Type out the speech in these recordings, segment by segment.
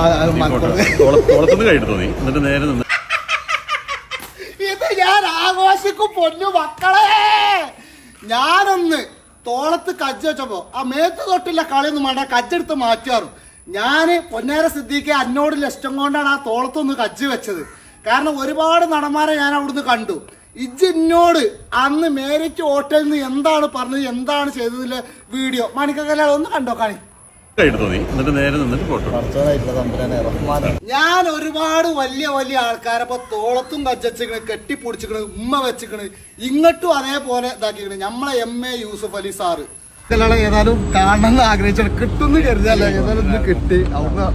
കുളത്തുനിന്ന് കഴിഞ്ഞു തോന്നി എന്നിട്ട് നേരെ നിന്ന്. ഇത് ഞാൻ ആഘോഷിക്കും പൊന്നു മക്കളെ. ഞാനൊന്ന് തോളത്ത് കജ്ജ വെച്ചപ്പോ ആ മേത്ത് തൊട്ടില്ല കളിയൊന്നും വേണ്ട കജ്ജെടുത്ത് മാറ്റാറു ഞാൻ പൊന്നേര സിദ്ദീഖെ അന്നോട് ഇഷ്ടം കൊണ്ടാണ് ആ തോളത്തൊന്ന് കജ്ജ് വെച്ചത്. കാരണം ഒരുപാട് നടന്മാരെ ഞാൻ അവിടുന്ന് കണ്ടു. ഇജിന്നോട് അന്ന് മേരിക്ക് ഹോട്ടലിൽ നിന്ന് എന്താണ് പറഞ്ഞത് എന്താണ് ചെയ്തതിലെ വീഡിയോ. മണിക്കല്ലാതെ ഒന്ന് കണ്ടോ കാണി? എന്നിട്ട് നേരെ നിന്നിട്ട് ഫോട്ടോ ഞാൻ ഒരുപാട് വലിയ വലിയ ആൾക്കാരെ ഇപ്പൊ തോളത്തും കജ്ജിക്കണ് കെട്ടിപ്പൊടിച്ചിക്കണ് ഉമ്മ വെച്ചിക്കണ് ഇങ്ങോട്ടും അതേപോലെ ഇതാക്കിക്കണ്. നമ്മളെ M A Yusuf Ali sir. ഇതെല്ലാം ഏതായാലും കാണണമെന്ന് ആഗ്രഹിച്ചാണ്. കിട്ടുമെന്ന് കരുതല്ല ഏതായാലും ഇന്ന് കിട്ടി. അവർക്ക്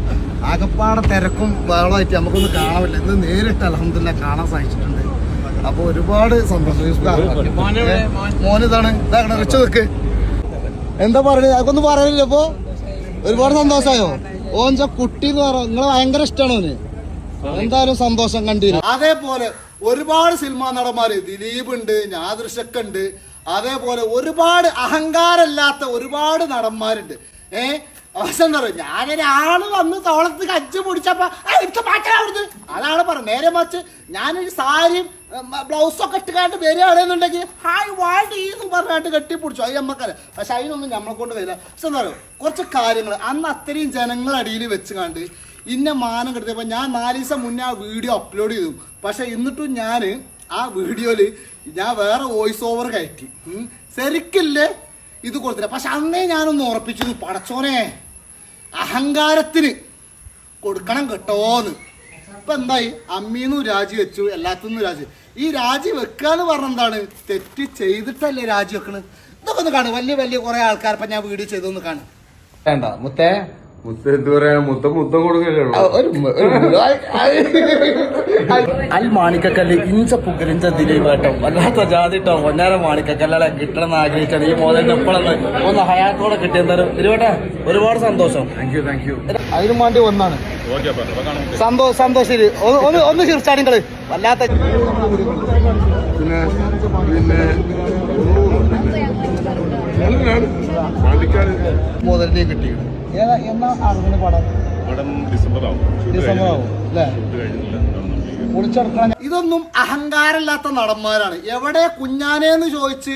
ആകപ്പാടെ തിരക്കും ബഹളമായിട്ട് നമുക്കൊന്ന് കാണാമില്ല ഇത് നേരിട്ട് അലഹമില്ല കാണാൻ സാധിച്ചിട്ടുണ്ട്. അപ്പൊ ഒരുപാട് സന്തോഷം. മോനിതാണ്. ഇതാകണം റിച്ച് നിൽക്ക് എന്താ പറയുന്നത്? അതൊന്നും പറയാനില്ല ഇപ്പൊ ഒരുപാട് സന്തോഷമായോ ഓൻ കുട്ടി എന്ന് പറഞ്ഞ നിങ്ങളെ ഭയങ്കര ഇഷ്ടമാണ് ഓന്. എന്തായാലും സന്തോഷം കണ്ടിരുന്നു അതേപോലെ ഒരുപാട് സിനിമാ നടന്മാര് ദിലീപ് ഉണ്ട് ഞാദൃശക്ക് ഉണ്ട് അതേപോലെ ഒരുപാട് അഹങ്കാരമില്ലാത്ത ഒരുപാട് നടന്മാരുണ്ട്. ഏ? അവസ്ഥ എന്താ ഞാനൊരാൾ വന്ന് തോളത്ത് കജ്ജ് പിടിച്ചപ്പോ "ആ, എടുത്ത് അവിടുന്ന്. അതാണ് പറഞ്ഞത്. നേരെ മറിച്ച് ഞാനൊരു സാരിയും ബ്ലൗസൊക്കെ ഇട്ടുകാണ്ട് വരികയാണെന്നുണ്ടെങ്കിൽ ഹായ് വാടി എന്നും പറഞ്ഞാട്ട് കെട്ടിപ്പിടിച്ചു. അത് നമ്മക്കല്ല പക്ഷെ അതിനൊന്നും നമ്മളെ കൊണ്ട് വരില്ല പക്ഷെ എന്താ പറയുക കുറച്ച് കാര്യങ്ങൾ അന്ന് അത്രയും ജനങ്ങളടിയിൽ വെച്ച് കണ്ട് ഇന്ന മാനം കെടുത്തപ്പോൾ ഞാൻ നാല് ദിവസം മുന്നേ ആ വീഡിയോ അപ്ലോഡ് ചെയ്തു. പക്ഷെ എന്നിട്ടും ഞാൻ ആ വീഡിയോയിൽ ഞാൻ വേറെ വോയിസ് ഓവർ കയറ്റി. ശരിക്കില്ലേ? ഇത് കൊടുത്തില്ല. പക്ഷെ അന്നേ ഞാനൊന്ന് ഉറപ്പിച്ചു. പടച്ചോനെ അഹങ്കാരത്തിന് കൊടുക്കണം കേട്ടോന്ന്. ഇപ്പൊ എന്തായി അമ്മീന്നും രാജി വെച്ചു എല്ലാത്തിന്നും രാജി. ഈ രാജി വെക്കാന്ന് പറഞ്ഞ എന്താണ് തെറ്റ് ചെയ്തിട്ടല്ലേ രാജി വെക്കണത് ഇതൊക്കെ ഒന്ന് കാണും. വലിയ വലിയ കുറെ ആൾക്കാർ ഇപ്പൊ ഞാൻ വീഡിയോ ചെയ്തൊന്ന് കാണും. വേണ്ട. മുത്തേ അൽ മാണിക്കക്കല്ല് ഇഞ്ച പുകലിഞ്ച ദിലീപേട്ടം വല്ലാത്ത ജാതിട്ടോ പൊന്നാര മാണിക്കക്കല്ലെ കിട്ടണം എന്ന് ആഗ്രഹിച്ചാണ് ഈ മോദന്റെ എപ്പോഴെന്ന് ഒന്ന് ഹയാത്തോടെ കിട്ടിയെന്തായാലും. ദിലീപേട്ടാ ഒരുപാട് സന്തോഷം. താങ്ക് യു താങ്ക് യു അതിനും വേണ്ടി ഒന്നാണ് സന്തോഷം സന്തോഷം ഒന്ന് ഒന്ന് ചിരിച്ചാടിങ്ങൾ വല്ലാത്ത പിന്നെ മുതലിനെ കിട്ടിയത് എന്നാ അറിഞ്ഞ പടം? പടം ഡിസംബർ ആവും ഡിസംബർ ആവും അല്ലേ? ഷൂട്ട് കഴിഞ്ഞില്ല. ഇതൊന്നും അഹങ്കാരമില്ലാത്ത നടന്മാരാണ്. എവിടെ കുഞ്ഞാനേന്ന് ചോദിച്ച്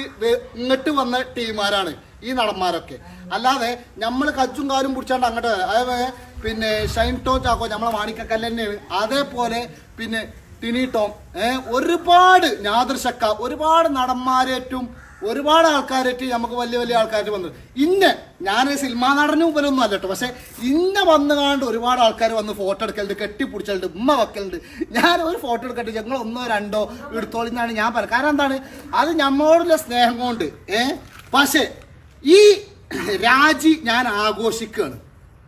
ഇങ്ങോട്ട് വന്ന ടീമാരാണ് ഈ നടന്മാരൊക്കെ. അല്ലാതെ നമ്മൾ കച്ചും കാലും പിടിച്ചാണ്ട് അങ്ങോട്ട് അതേപോലെ പിന്നെ ഷൈൻ ടോം ചാക്കോ നമ്മളെ മാണിക്കക്കല്ല് തന്നെയാണ്. അതേപോലെ പിന്നെ ടിനി ടോം ഏഹ് ഒരുപാട് ഞാദൃശക്ക ഒരുപാട് നടന്മാരേറ്റും ഒരുപാട് ആൾക്കാരായിട്ട് നമുക്ക് വലിയ വലിയ ആൾക്കാരായിട്ട് വന്നു. ഇന്ന ഞാൻ സിനിമാ നടനും മുമ്പിലൊന്നും അല്ല കേട്ടോ പക്ഷെ ഇന്ന വന്നു കാണ്ട് ഒരുപാട് ആൾക്കാർ വന്ന് ഫോട്ടോ എടുക്കലുണ്ട് കെട്ടിപ്പിടിച്ചലുണ്ട് ഉമ്മ വെക്കലുണ്ട്. ഞാൻ ഒരു ഫോട്ടോ എടുക്കട്ടെ ഞങ്ങൾ ഒന്നോ രണ്ടോ എടുത്തോളി എന്നാണ് ഞാൻ പറയുന്നത് കാരണം എന്താണ്? അത് നമ്മോടുള്ള സ്നേഹം കൊണ്ട് ഏ? പക്ഷേ ഈ രാജി ഞാൻ ആഘോഷിക്കുകയാണ്.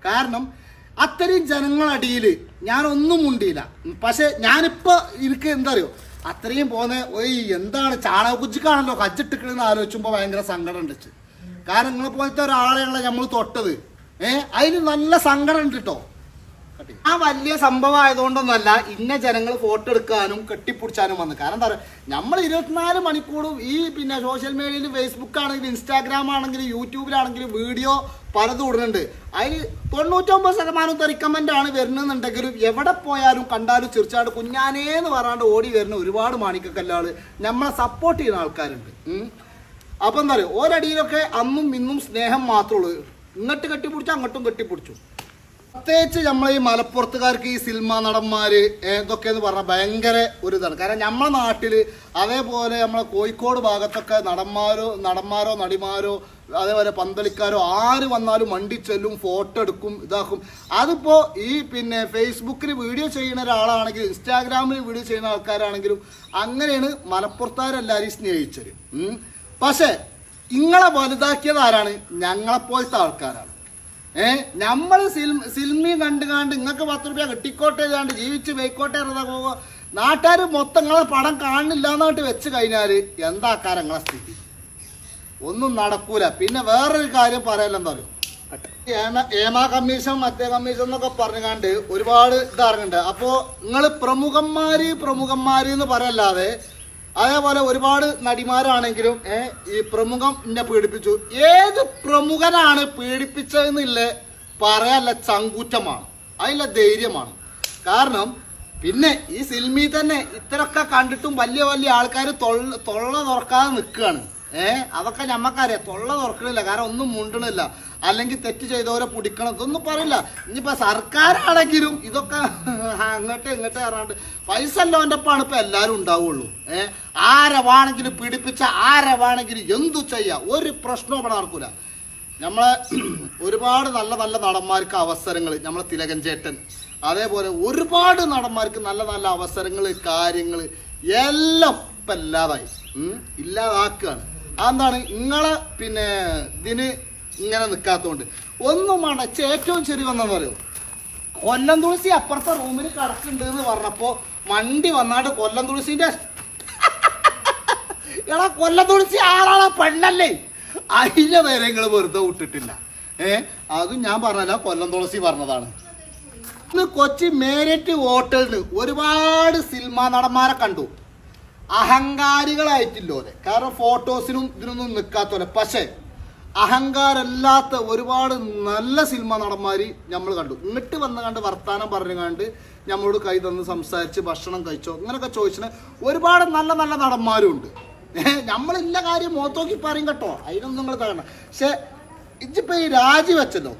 കാരണം അത്രയും ജനങ്ങളടിയിൽ ഞാനൊന്നും മുണ്ടിയില്ല. പക്ഷെ ഞാനിപ്പോൾ എനിക്ക് എന്താ അറിയോ? അത്രയും പോന്നെ ഒയ് എന്താണ്? ചാണകക്കുച്ചിക്കാണല്ലോ കജ്ജിട്ടിക്കണെന്ന് ആലോചിക്കുമ്പോൾ ഭയങ്കര സങ്കടം ഉണ്ട്. കാരണം നിങ്ങളെ പോലത്തെ ഒരാളെയുള്ള നമ്മൾ തൊട്ടത്. ഏഹ് അതിന് നല്ല സങ്കടം ഉണ്ട് കേട്ടോ ആ വലിയ സംഭവം ആയതുകൊണ്ടൊന്നല്ല ഇന്ന ജനങ്ങൾ ഫോട്ടോ എടുക്കാനും കെട്ടിപ്പിടിച്ചാനും വന്നു. കാരണം എന്താ പറയുക നമ്മൾ ഇരുപത്തിനാല് മണിക്കൂറും ഈ പിന്നെ സോഷ്യൽ മീഡിയയിൽ ഫേസ്ബുക്ക് ആണെങ്കിലും ഇൻസ്റ്റാഗ്രാം ആണെങ്കിലും യൂട്യൂബിലാണെങ്കിലും വീഡിയോ പലതും ഇടുന്നുണ്ട് അതിൽ തൊണ്ണൂറ്റൊമ്പത് ശതമാനം തെറിക്കമെന്റ് ആണ് വരുന്നതെന്നുണ്ടെങ്കിലും എവിടെ പോയാലും കണ്ടാലും ചിരിച്ചാട് കുഞ്ഞാനേ എന്ന് പറഞ്ഞാണ്ട് ഓടി വരുന്ന ഒരുപാട് മാണിക്കക്കല്ലാൾ നമ്മളെ സപ്പോർട്ട് ചെയ്യുന്ന ആൾക്കാരുണ്ട്. അപ്പം എന്താ പറയുക ഒരടിയിലൊക്കെ അന്നും ഇന്നും സ്നേഹം മാത്രമേ ഉള്ളൂ. ഇങ്ങോട്ട് കെട്ടിപ്പിടിച്ചു അങ്ങോട്ടും കെട്ടിപ്പിടിച്ചു. പ്രത്യേകിച്ച് നമ്മളെ ഈ മലപ്പുറത്തുകാർക്ക് ഈ സിനിമ നടന്മാര് ഏതൊക്കെയെന്ന് പറഞ്ഞാൽ ഭയങ്കര ഒരു ഇതാണ് കാരണം നമ്മളെ നാട്ടിൽ അതേപോലെ നമ്മളെ കോഴിക്കോട് ഭാഗത്തൊക്കെ നടന്മാരോ നടന്മാരോ നടിമാരോ അതേപോലെ പന്തളിക്കാരോ ആര് വന്നാലും വണ്ടി ചെല്ലും ഫോട്ടോ എടുക്കും ഇതാക്കും. അതിപ്പോ ഈ പിന്നെ ഫേസ്ബുക്കിൽ വീഡിയോ ചെയ്യുന്ന ഒരാളാണെങ്കിലും ഇൻസ്റ്റാഗ്രാമിൽ വീഡിയോ ചെയ്യുന്ന ആൾക്കാരാണെങ്കിലും അങ്ങനെയാണ് മലപ്പുറത്തുകാരെല്ലാവരും സ്നേഹിച്ചത്. പക്ഷേ ഇങ്ങളെ വലുതാക്കിയത് ആരാണ്? ഞങ്ങളെപ്പോലത്തെ ആൾക്കാരാണ്. ഏ? നമ്മൾ സിൽമി കണ്ട് കണ്ട് നിങ്ങൾക്ക് പത്ത് റുപ്യ കിട്ടിക്കോട്ടെ ഇല്ലാണ്ട് ജീവിച്ച് പോയിക്കോട്ടെ പോകുക നാട്ടുകാർ മൊത്തം നിങ്ങളെ പടം കാണില്ല എന്നിട്ട് വെച്ച് കഴിഞ്ഞാൽ എന്താക്കാര നിങ്ങളെ സ്ഥിതി? ഒന്നും നടക്കൂല. പിന്നെ വേറൊരു കാര്യം പറയാലെന്താ പറയും ഏമാ കമ്മീഷൻ മറ്റേ കമ്മീഷൻ എന്നൊക്കെ പറഞ്ഞുകൊണ്ട് ഒരുപാട് ഇതറിഞ്ഞിട്ടുണ്ട് അപ്പോൾ നിങ്ങൾ പ്രമുഖന്മാര് പ്രമുഖന്മാര് എന്ന് പറയല്ലാതെ അതേപോലെ ഒരുപാട് നടിമാരാണെങ്കിലും ഈ പ്രമുഖം എന്നെ പീഡിപ്പിച്ചു. ഏത് പ്രമുഖനാണ് പീഡിപ്പിച്ചതെന്നില്ല പറയാനുള്ള ചങ്കൂറ്റമാണ്. അതിലെ ധൈര്യമാണ്. കാരണം പിന്നെ ഈ സിനിമയിൽ തന്നെ ഇത്രയൊക്കെ കണ്ടിട്ടും വലിയ വലിയ ആൾക്കാർ തൊള്ള തൊള്ള തുറക്കാതെ നിൽക്കുകയാണ്. ഏഹ് അതൊക്കെ ഞമ്മക്കറിയാം. തൊള്ള തുറക്കണില്ല. കാരണം ഒന്നും മുണ്ടണില്ല. അല്ലെങ്കിൽ തെറ്റ് ചെയ്തവരെ പിടിക്കണം. ഇതൊന്നും പറയില്ല. ഇനിയിപ്പോ സർക്കാരാണെങ്കിലും ഇതൊക്കെ അങ്ങോട്ട് ഇങ്ങോട്ട് പറഞ്ഞാണ്ട് പൈസ അല്ലോന്റെ ഒപ്പാണ് ഇപ്പൊ എല്ലാവരും ഉണ്ടാവുള്ളൂ. ഏ? ആരെ വേണമെങ്കിലും പിടിപ്പിച്ച ആരെ വേണമെങ്കിലും എന്തു ചെയ്യാം? ഒരു പ്രശ്നവും ഇവിടെ നടക്കൂല. നമ്മളെ ഒരുപാട് നല്ല നല്ല നടന്മാർക്ക് അവസരങ്ങൾ. നമ്മളെ തിലകൻ ചേട്ടൻ. അതേപോലെ ഒരുപാട് നടന്മാർക്ക് നല്ല നല്ല അവസരങ്ങൾ കാര്യങ്ങൾ. എല്ലാം ഇപ്പം ഇല്ലാതായി. ഇല്ലാതാക്കുകയാണ്. അതെന്താണ്? നിങ്ങളെ പിന്നെ ഇതിന് ഇങ്ങനെ നിൽക്കാത്തതുകൊണ്ട് ഒന്നും വേണ്ട ഏറ്റവും ചെറിയ വന്നെന്ന് പറയൂ. കൊല്ലം തുളസി അപ്പുറത്തെ റൂമിൽ കിടക്കുന്നുണ്ട് എന്ന് പറഞ്ഞപ്പോൾ വണ്ടി വന്നാണ്ട് കൊല്ലം തുളസിന്റെ എടാ കൊല്ലം തുളസി ആളാണ് പെണ്ണല്ലേ? അതിന്റെ നേരങ്ങൾ വെറുതെ വിട്ടിട്ടില്ല. ഏ അതും ഞാൻ പറഞ്ഞല്ല കൊല്ലം തുളസി പറഞ്ഞതാണ്. ഇന്ന് കൊച്ചി മേരറ്റ് ഹോട്ടലിന് ഒരുപാട് സിനിമാ നടന്മാരെ കണ്ടു. അഹങ്കാരികളായിട്ടില്ലോലെ. കാരണം ഫോട്ടോസിനും ഇതിനൊന്നും നിൽക്കാത്തോലെ പക്ഷേ അഹങ്കാരല്ലാത്ത ഒരുപാട് നല്ല സിനിമ നടന്മാർ നമ്മൾ കണ്ടു. ഇങ്ങോട്ട് വന്ന് കണ്ട് വർത്താനം പറഞ്ഞു കണ്ട് നമ്മളോട് കൈ തന്ന് സംസാരിച്ച് ഭക്ഷണം കഴിച്ചോ അങ്ങനെയൊക്കെ ചോദിച്ചിന് ഒരുപാട് നല്ല നല്ല നടന്മാരും ഉണ്ട് നമ്മളില്ല കാര്യം മോത്തോക്കി പറയും കേട്ടോ. അതിനൊന്നും നിങ്ങൾ തകണം പക്ഷേ ഇജിപ്പോൾ ഈ രാജിവെച്ചല്ലോ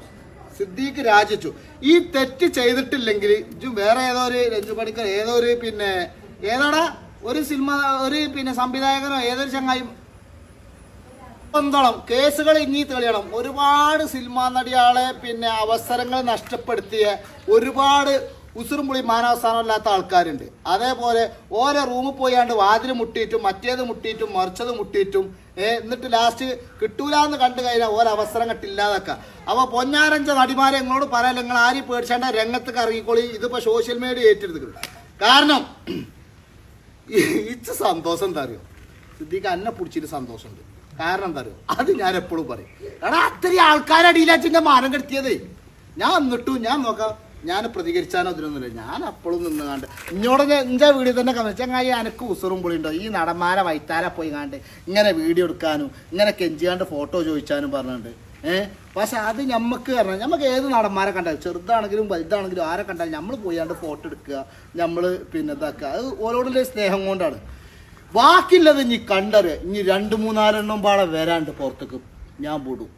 സിദ്ദീഖ് രാജിച്ചു. ഈ തെറ്റ് ചെയ്തിട്ടില്ലെങ്കിൽ ഇജു വേറെ ഏതോ ഒരു രഞ്ജു പണിക്കർ ഏതോ ഒരു പിന്നെ ഏതാടാ? ഒരു സിനിമ ഒരു പിന്നെ സംവിധായകനോ ഏതൊരു ചങ്ങായും ബന്ധണം കേസുകൾ ഇനി തെളിയണം. ഒരുപാട് സിനിമാ നടിയാളെ പിന്നെ അവസരങ്ങൾ നഷ്ടപ്പെടുത്തിയ ഒരുപാട് ഉസുറും പുളി മാനവസ്ഥാനമില്ലാത്ത ആൾക്കാരുണ്ട്. അതേപോലെ ഓരോ റൂമിൽ പോയാണ്ട് വാതിൽ മുട്ടിയിട്ടും മറ്റേത് മുട്ടിയിട്ടും മറിച്ചത് മുട്ടിയിട്ടും എന്നിട്ട് ലാസ്റ്റ് കിട്ടൂല എന്ന് കണ്ടു കഴിഞ്ഞാൽ ഓരോ അവസരം കിട്ടില്ലാതൊക്കെ അപ്പോൾ പൊന്നാരഞ്ച നടിമാരെ നിങ്ങളോട് പറയാൻ നിങ്ങൾ ആരും പേടിച്ചാണ്ട് രംഗത്തേക്ക് ഇറങ്ങിക്കോളി ഇതിപ്പോൾ സോഷ്യൽ മീഡിയ ഏറ്റെടുത്തു കാരണം ഇച്ച് സന്തോഷം എന്താ അറിയോ? സിദ്ദീഖ് അന്നെ പിടിച്ചിട്ട് സന്തോഷമുണ്ട്. കാരണം എന്താ അറിയോ അത് ഞാൻ എപ്പോഴും പറയും. എടാ അത്രയും ആൾക്കാരടിയിലാച്ചിന്റെ മാനം കെടുത്തിയതേ. ഞാൻ എന്നിട്ടു ഞാൻ നോക്കാം. ഞാൻ പ്രതികരിച്ചാനോ അതിനൊന്നുമില്ല. ഞാൻ അപ്പോഴും നിന്ന് കണ്ട് ഞാൻ എന്റെ വീഡിയോ തന്നെ കമന്റ് ചങ്ങായി എനിക്ക് ഉസറും പുളിയുണ്ടോ? ഈ നടന്മാരെ വൈത്താരെ പോയി കണ്ട് ഇങ്ങനെ വീഡിയോ എടുക്കാനും ഇങ്ങനെ കെഞ്ചിയാണ്ട് ഫോട്ടോ ചോദിച്ചാനും പറഞ്ഞിട്ടുണ്ട്. ഏഹ് പക്ഷെ അത് നമുക്ക് പറഞ്ഞാൽ നമുക്ക് ഏത് നടന്മാരെ കണ്ടാലും ചെറുതാണെങ്കിലും വലുതാണെങ്കിലും ആരെ കണ്ടാലും നമ്മൾ പോയാണ്ട് ഫോട്ടോ എടുക്കുക നമ്മൾ പിന്നെ ഇതാക്കുക അത് ഓരോടുള്ള സ്നേഹം കൊണ്ടാണ്. ബാക്കിയുള്ളത് ഇനി കണ്ടറിയ ഇനി രണ്ട് മൂന്നാലെണ്ണം പാടെ വരാണ്ട് പുറത്തേക്ക്. ഞാൻ വിടും.